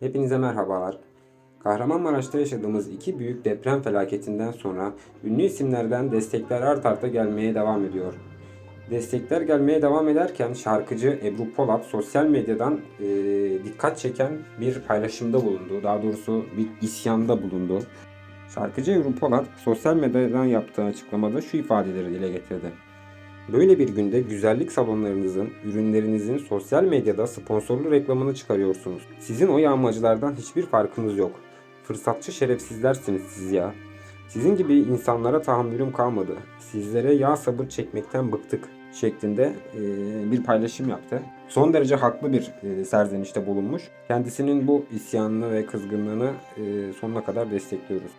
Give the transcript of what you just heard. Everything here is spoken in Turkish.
Hepinize merhabalar. Kahramanmaraş'ta yaşadığımız iki büyük deprem felaketinden sonra ünlü isimlerden destekler art arta gelmeye devam ediyor. Destekler gelmeye devam ederken şarkıcı Ebru Polat sosyal medyadan e, dikkat çeken bir paylaşımda bulundu. Daha doğrusu bir isyanda bulundu. Şarkıcı Ebru Polat sosyal medyadan yaptığı açıklamada şu ifadeleri dile getirdi. Böyle bir günde güzellik salonlarınızın, ürünlerinizin sosyal medyada sponsorlu reklamını çıkarıyorsunuz. Sizin o yağmacılardan hiçbir farkınız yok. Fırsatçı şerefsizlersiniz siz ya. Sizin gibi insanlara tahammülüm kalmadı. Sizlere yağ sabır çekmekten bıktık şeklinde bir paylaşım yaptı. Son derece haklı bir serzenişte bulunmuş. Kendisinin bu isyanını ve kızgınlığını sonuna kadar destekliyoruz.